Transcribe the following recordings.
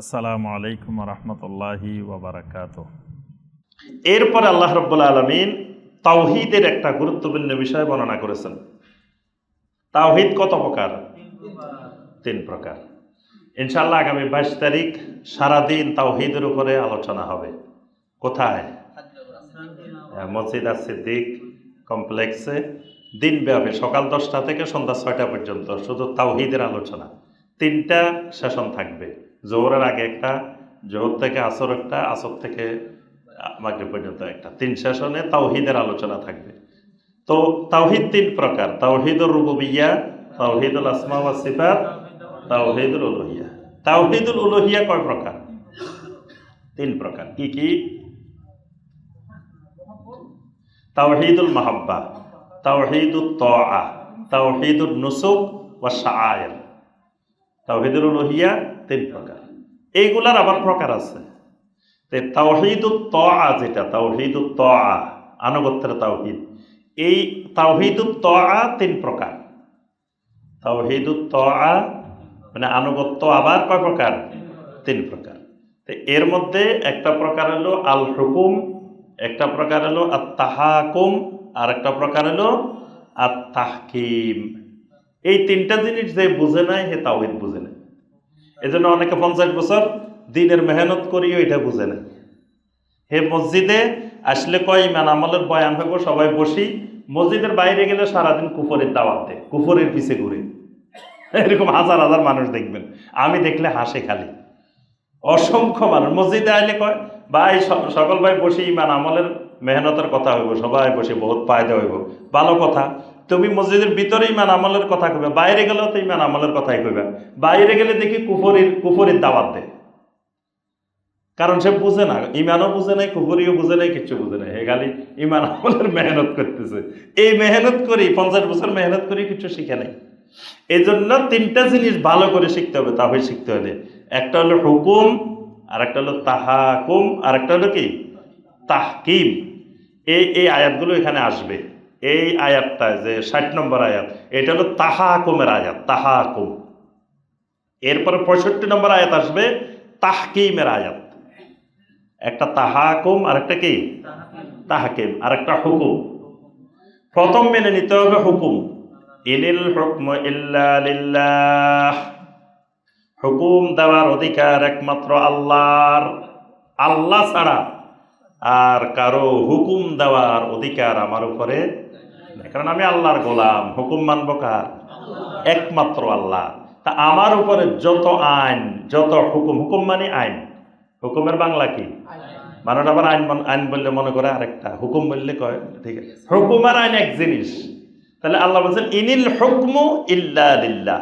আসসালামু আলাইকুম রহমতুল্লাহি ওবরাকাত এরপরে আল্লাহ রব্বুল আলমিন তাওহিদের একটা গুরুত্বপূর্ণ বিষয় বর্ণনা করেছেন। তাওহিদ কত প্রকার? তিন প্রকার। ইনশাল্লাহ আগামী বাইশ তারিখ সারাদিন তাওহিদের উপরে আলোচনা হবে। কোথায়? আহ, মসজিদ আর সিদ্দিক কমপ্লেক্সে। দিনব্যাপী সকাল দশটা থেকে সন্ধ্যা ছয়টা পর্যন্ত শুধু তাওহিদের আলোচনা। তিনটা সেশন থাকবে। জোহরের আগে একটা, জোহর থেকে আসর একটা, আসর থেকে মাগরিব পর্যন্ত একটা। তিন সেশনে তাওহিদের আলোচনা থাকবে। তো তাওহিদ তিন প্রকার, তাওহিদুর রুবুবিয়া, তাওহিদুল আসমা ওয়া তাওহিদুল উলুহিয়া। তাওহিদুল উলুহিয়া কয় প্রকার? তিন প্রকার। কি কি? তাওহিদুল মাহাব্বা তাওহিদুল তোয়া তাওহিদুল নুসুক ওয়া শাআয়ের তাওহিদুল উলুহিয়া তিন প্রকার। এইগুলার আবার প্রকার আছে। তে তাওহিদুত তোয়া যেটা ত আ আনুগত্যের তাওহিদ। এই তাওহিদ ত আ তিন প্রকার। ত আ মানে আনুগত্য আবার কয় প্রকার? তিন প্রকার। তো এর মধ্যে একটা প্রকার হলো আল হুকুম একটা প্রকার হলো আত তাহাকুম আর একটা প্রকার হলো আত তাহকিম এই তিনটা জিনিস যে বুঝে নাই, হে তাওহিদ বুঝে নাই। এজন্য অনেকে পঞ্চাশ বছর দিনের মেহনত করিও এটা বুঝে না হে মসজিদে আসলে কয় ইমান, আমলের বয়ান হইব, সবাই বসি, মসজিদের বাইরে গেলে সারাদিন কুফরের দাওয়াত দেয়, কুফরের পিছে ঘুরে। এরকম হাজার হাজার মানুষ দেখবেন, আমি দেখলে হাসে খালি। অসংখ্য মানুষ, মসজিদে আইলে কয়, ভাই সকল ভাই বসে, ইমান, আমলের মেহনতের কথা হইব, সবাই বসে বহুত ফায়দা হইব। ভালো কথা। তুমি মসজিদের ভিতরে ইমান আমলের কথা কইবে, বাইরে গেলেও তো ইমান আমলের কথাই কইবে। বাইরে গেলে দেখি কুফরির কুফরির দাওয়াত দেয়। কারণ সে বুঝে না, ইমানও বুঝে নাই, কুফরিও বুঝে নাই, কিচ্ছু বুঝে নাই। হে খালি ইমান আমলের মেহনত করতেছে। এই মেহনত করি, পঞ্চাশ বছর মেহনত করি কিছু শিখে নাই। এই জন্য তিনটা জিনিস ভালো করে শিখতে হবে তাহলে শিখতে হলে। একটা হলো হুকুম আর একটা হলো তাহাকুম আর একটা হলো কি? তাহকিম। এই এই আয়াতগুলো এখানে আসবে। এই আয়াতটা যে ষাট নম্বর আয়াত, এটা হলো তাহাকুমের আয়াত, তাহাকুম। এরপরে পঁয়ষট্টি নম্বর আয়াত আসবে, তাহকিমের আয়াত। একটা তাহাকুম আর একটা কি? তাহাকিম আর একটা হুকুম। প্রথম মেনে নিতে হবে হুকুম। ইনিল হুকম ইল্লা লিল্লাহ। হুকুম দেওয়ার অধিকার একমাত্র আল্লাহর। আল্লাহ ছাড়া আর কারও হুকুম দেওয়ার অধিকার আমার উপরে। কারণ আমি আল্লাহর গোলাম। হুকুম মানব কার? একমাত্র আল্লাহ। তা আমার উপরে যত আইন, যত হুকুম হুকুম মানে আইন। হুকুমের বাংলা কি? মানুষ আবার আইন আইন বললে মনে করে আরেকটা। হুকুম বললে কয়? ঠিক আছে। হুকুম আর আইন এক জিনিস। তাহলে আল্লাহ বলছেন, ইনিল হুকমু ইল্লা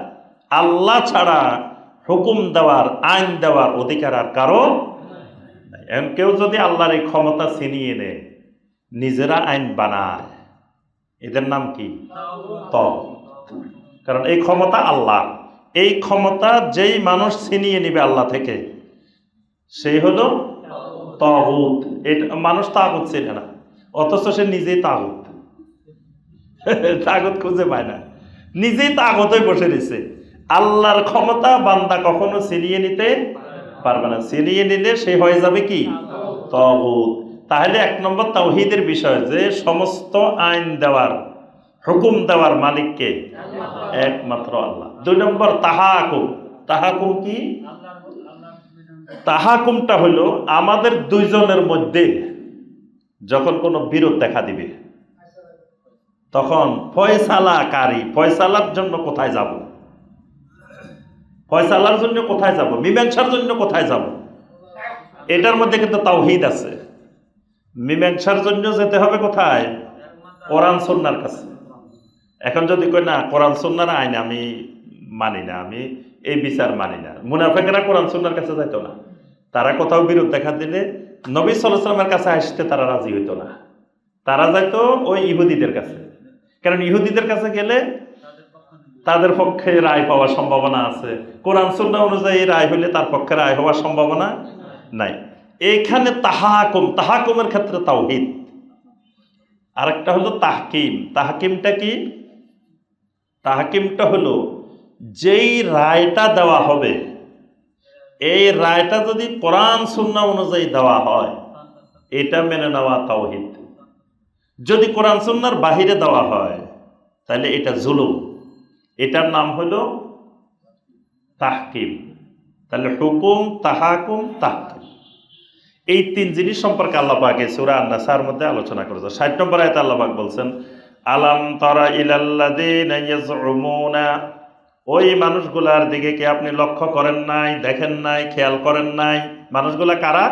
আল্লাহ ছাড়া হুকুম দেওয়ার, আইন দেওয়ার অধিকার আর কারও। এখন কেউ যদি আল্লাহর এই ক্ষমতা ছিনিয়ে নেয়, নিজেরা আইন বানায়। এদের নাম কি? ত কারণ এই ক্ষমতা আল্লাহ। এই ক্ষমতা যেই মানুষ ছিনিয়ে নিবে আল্লাহ থেকে, সেই হলো তগুত। এটা মানুষ তাগুত চেনে না, অথচ সে নিজেই তাগুত। তাগুত খুঁজে পায় না। নিজেই তাগতে বসে রয়েছে। আল্লাহর ক্ষমতা বান্দা কখনো ছিনিয়ে নিতে পারবে না। ছিনিয়ে নিলে সে হয়ে যাবে কি? তগুত। তাহলে এক নম্বর তাওহিদের বিষয় যে সমস্ত আইন দেওয়ার, হুকুম দেওয়ার মালিককে একমাত্র আল্লাহ। দুই নম্বর তাহাকুম। তাহাকুম কি? তাহাকুমটা হলো আমাদের দুইজনের মধ্যে যখন কোনো বিরোধ দেখা দিবে, তখন ফয়সালাকারী, ফয়সালার জন্য কোথায় যাব? ফয়সালার জন্য কোথায় যাব? মীমাংসার জন্য কোথায় যাব? এটার মধ্যে কিন্তু তাওহিদ আছে। মীমাংসার জন্য যেতে হবে কোথায়? কোরআন সন্ন্যার কাছে। এখন যদি কই না, কোরআন সন্ন্যার আইন আমি মানি না, আমি এই বিচার মানি না। মুনাফেকেরা কোরআন সন্ন্যার কাছে যাইতো না। তারা কোথাও বিরোধ দেখা দিলে নবী সাল্লামের কাছে আসতে তারা রাজি হইতো না। তারা যাইতো ওই ইহুদিদের কাছে। কারণ ইহুদিদের কাছে গেলে তাদের পক্ষে রায় পাওয়ার সম্ভাবনা আছে। কোরআন সুন্না অনুযায়ী রায় হলে তার পক্ষে রায় হওয়ার সম্ভাবনা নাই। এইখানে তাহাকুম, তাহাকুমের ক্ষেত্রে তাওহিদ। আরেকটা হলো তাহকিম। তাহকিমটা কি? তাহকিমটা হলো যেই রায়টা দেওয়া হবে, এই রায়টা যদি কোরআন সুন্না অনুযায়ী দেওয়া হয়, এটা মেনে নেওয়া তাওহিদ। যদি কোরআন সুন্নার বাহিরে দেওয়া হয়, তাহলে এটা জুলুম। এটার নাম হলো তাহকিম। তাহলে হুকুম, তাহাকুম, তাহকিম। এই তিন জিনিস সম্পর্কে আল্লাহ পাকে সুরা আন্নাসার মধ্যে আলোচনা করেছে ষাট নম্বর আয়তে আল্লাহ পাক বলছেন, আলাম তরা ইলাল্লাদিনা ওই মানুষগুলার দিকে কি আপনি লক্ষ্য করেন নাই, দেখেন নাই, খেয়াল করেন নাই? মানুষগুলা কারা?